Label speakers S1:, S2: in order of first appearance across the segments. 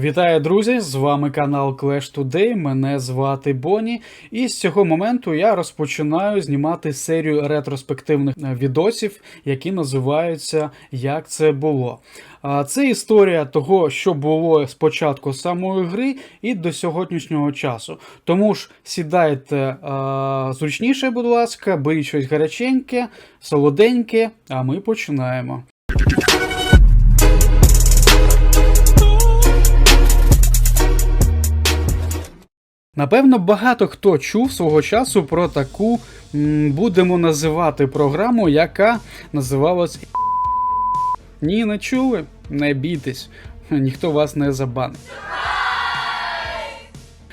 S1: Вітаю, друзі! З вами канал Clash Today. Мене звати Боні. І з цього моменту я розпочинаю знімати серію ретроспективних е, відосів, які називаються Як це було. Це історія того, що було з початку самої гри і до сьогоднішнього часу. Тому ж сідайте зручніше, будь ласка, беріть щось гаряченьке, солоденьке, а ми починаємо. Напевно, багато хто чув свого часу про таку, будемо називати програму, яка називалась Ні, не чули? Не бійтесь, ніхто вас не забанить.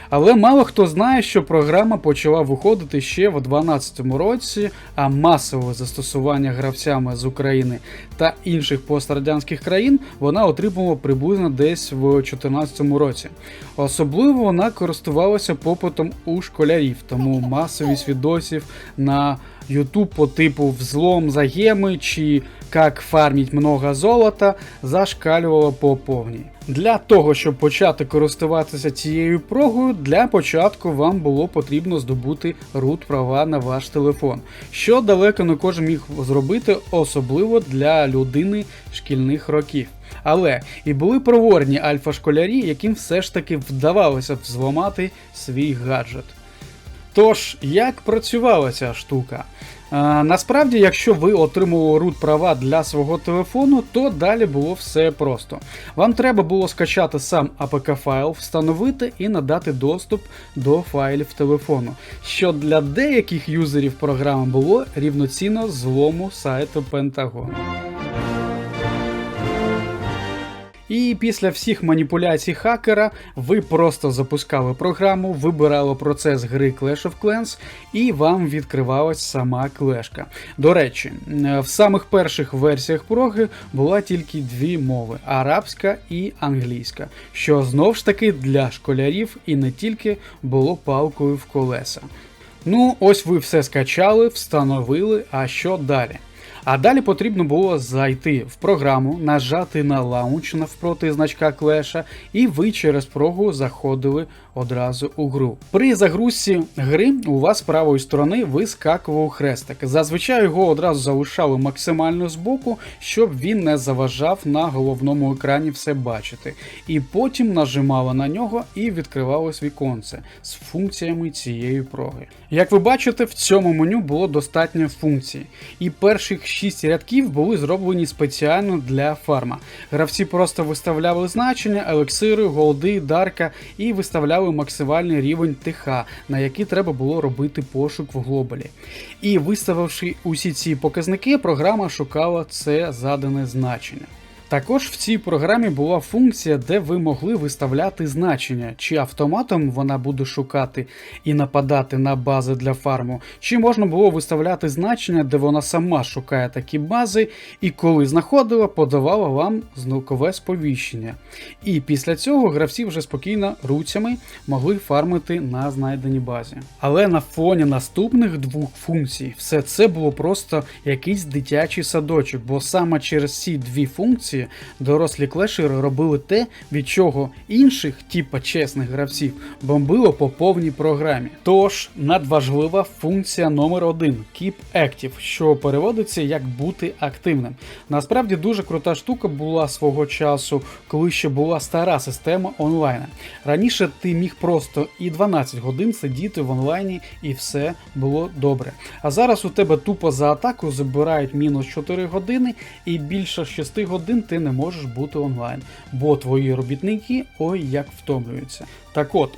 S1: Але мало хто знає, що програма почала виходити ще в 2012 році, а масове застосування гравцями з України та інших пострадянських країн вона отримала приблизно десь в 2014 році. Особливо вона користувалася попитом у школярів, тому масовість відосів на YouTube по типу взлом за геми чи як фарміть много золота зашкалювала по повній. Для того, щоб почати користуватися цією прогою, для початку вам було потрібно здобути root права на ваш телефон, що далеко не кожен міг зробити, особливо для людини шкільних років. Але і були проворні альфа-школярі, яким все ж таки вдавалося взламати свій гаджет. Тож, як працювала ця штука? Насправді, якщо ви отримували root права для свого телефону, то далі було все просто. Вам треба було скачати сам APK файл, встановити і надати доступ до файлів телефону, що для деяких юзерів програми було рівноцінно злому сайту Пентагону. І після всіх маніпуляцій хакера ви просто запускали програму, вибирали процес гри Clash of Clans і вам відкривалась сама клешка. До речі, е, в самих перших версіях проги була тільки дві мови арабська і англійська, що знов ж таки для школярів і не тільки було палкою в колеса. Ну, ось ви все скачали, встановили, а що далі? А далі потрібно було зайти в програму, нажати на лаунч навпроти значка клеша, і ви через прогу заходили одразу у гру. При загрузці гри у вас з правої сторони вискакував хрестик. Зазвичай його одразу залишали максимально збоку, щоб він не заважав на головному екрані все бачити. І потім нажимали на нього і відкривалось віконце з функціями цієї проги. Як ви бачите, в цьому меню було достатньо функцій, і перших 6 рядків були зроблені спеціально для фарма. Гравці просто виставляли значення, елексири, голди, дарка і виставляли максимальний рівень ТХ, на який треба було робити пошук в глобалі. І виставивши усі ці показники, програма шукала це задане значення. Також в цій програмі була функція, де ви могли виставляти значення, чи автоматом вона буде шукати і нападати на бази для фарму, чи можна було виставляти значення, де вона сама шукає такі бази, і коли знаходила, подавала вам звукове сповіщення. І після цього гравці вже спокійно руцями могли фармити на знайденій базі. Але на фоні наступних двох функцій все це було просто якийсь дитячий садочок, бо саме через ці дві функції дорослі клешери робили те, від чого інших, типа чесних гравців, бомбило по повній програмі. Тож надважлива функція номер один Keep Active, що переводиться як бути активним. Насправді дуже крута штука була свого часу, коли ще була стара система онлайна. Раніше ти міг просто і 12 годин сидіти в онлайні, і все було добре. А зараз у тебе тупо за атаку забирають мінус 4 години, і більше 6 годин ти не можеш бути онлайн, бо твої робітники ой як втомлюються. Так от.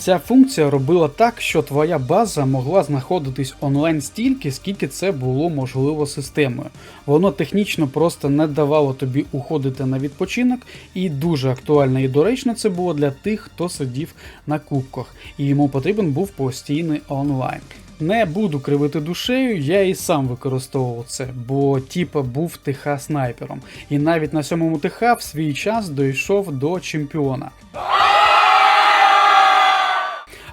S1: Ця функція робила так, що твоя база могла знаходитись онлайн стільки, скільки це було можливо системою. Воно технічно просто не давало тобі уходити на відпочинок, і дуже актуально і доречно це було для тих, хто сидів на кубках, і йому потрібен був постійний онлайн. Не буду кривити душею, я і сам використовував це, бо типа був ТХ снайпером. І навіть на сьомому ТХ в свій час дійшов до чемпіона.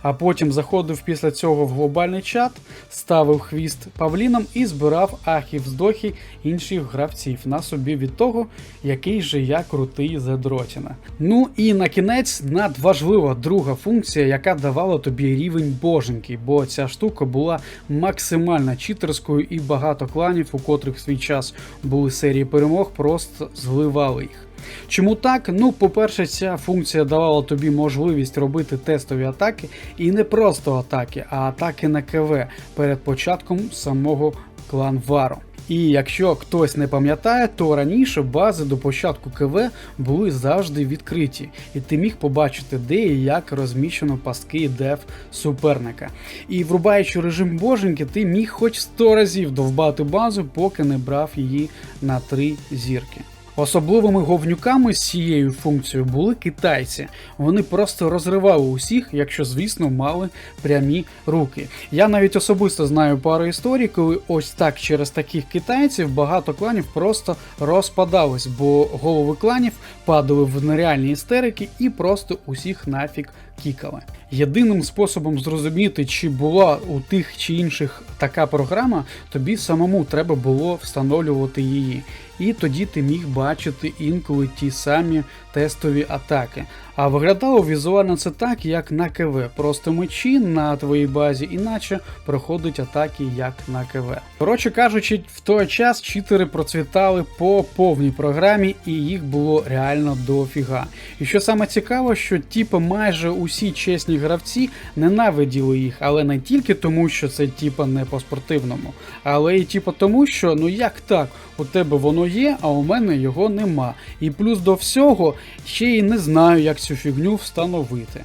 S1: А потім заходив після цього в глобальний чат, ставив хвіст павліном і збирав ахів здохи інших гравців на собі від того, який же я крутий задротіна. Ну і на кінець надважлива друга функція, яка давала тобі рівень боженьки, бо ця штука була максимально читерською і багато кланів, у котрих в свій час були серії перемог, просто зливали їх. Чому так? Ну, по-перше, ця функція давала тобі можливість робити тестові атаки, і не просто атаки, а атаки на КВ перед початком самого клан Вару. І якщо хтось не пам'ятає, то раніше бази до початку КВ були завжди відкриті, і ти міг побачити, де і як розміщено пастки дев суперника. І врубаючи режим боженьки, ти міг хоч 100 разів довбати базу, поки не брав її на 3 зірки. Особливими говнюками з цією функцією були китайці. Вони просто розривали усіх, якщо, звісно, мали прямі руки. Я навіть особисто знаю пару історій, коли ось так через таких китайців багато кланів просто розпадались, бо голови кланів падали в нереальні істерики і просто усіх нафіг кікали. Єдиним способом зрозуміти, чи була у тих чи інших така програма, тобі самому треба було встановлювати її. І тоді ти міг бачити інколи ті самі тестові атаки. А виглядало візуально це так, як на КВ. Просто мечі на твоїй базі, іначе проходять атаки як на КВ. Коротше кажучи, в той час читери процвітали по повній програмі, і їх було реально дофіга. І що саме цікаво, що типу майже усі чесні гравці ненавиділи їх, але не тільки тому, що це типа не по спортивному, але й типу тому, що ну як так, у тебе воно є, а у мене його нема. І плюс до всього ще й не знаю, як цю фігню встановити.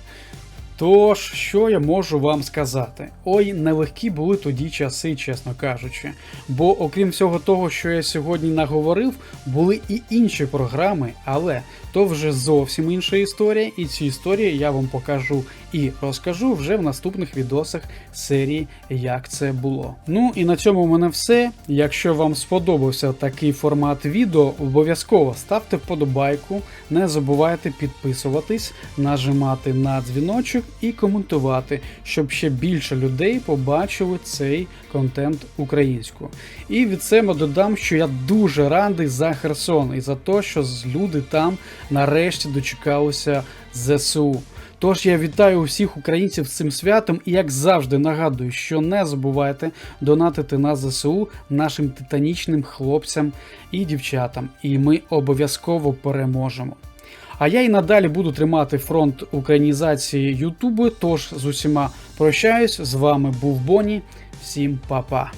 S1: Тож, що я можу вам сказати? Ой, нелегкі були тоді часи, чесно кажучи. Бо, окрім всього того, що я сьогодні наговорив, були і інші програми, але то вже зовсім інша історія, і ці історії я вам покажу і розкажу вже в наступних відосах серії, як це було. Ну і на цьому в мене все. Якщо вам сподобався такий формат відео, обов'язково ставте вподобайку, не забувайте підписуватись, нажимати на дзвіночок і коментувати, щоб ще більше людей побачили цей контент українською. І від себе додам, що я дуже радий за Херсон і за те, що люди там нарешті дочекалися ЗСУ. Тож я вітаю усіх українців з цим святом і, як завжди, нагадую, що не забувайте донатити на ЗСУ нашим титанічним хлопцям і дівчатам, і ми обов'язково переможемо. А я і надалі буду тримати фронт українізації Ютубу. Тож з усіма прощаюсь. З вами був Боні. Всім па-па.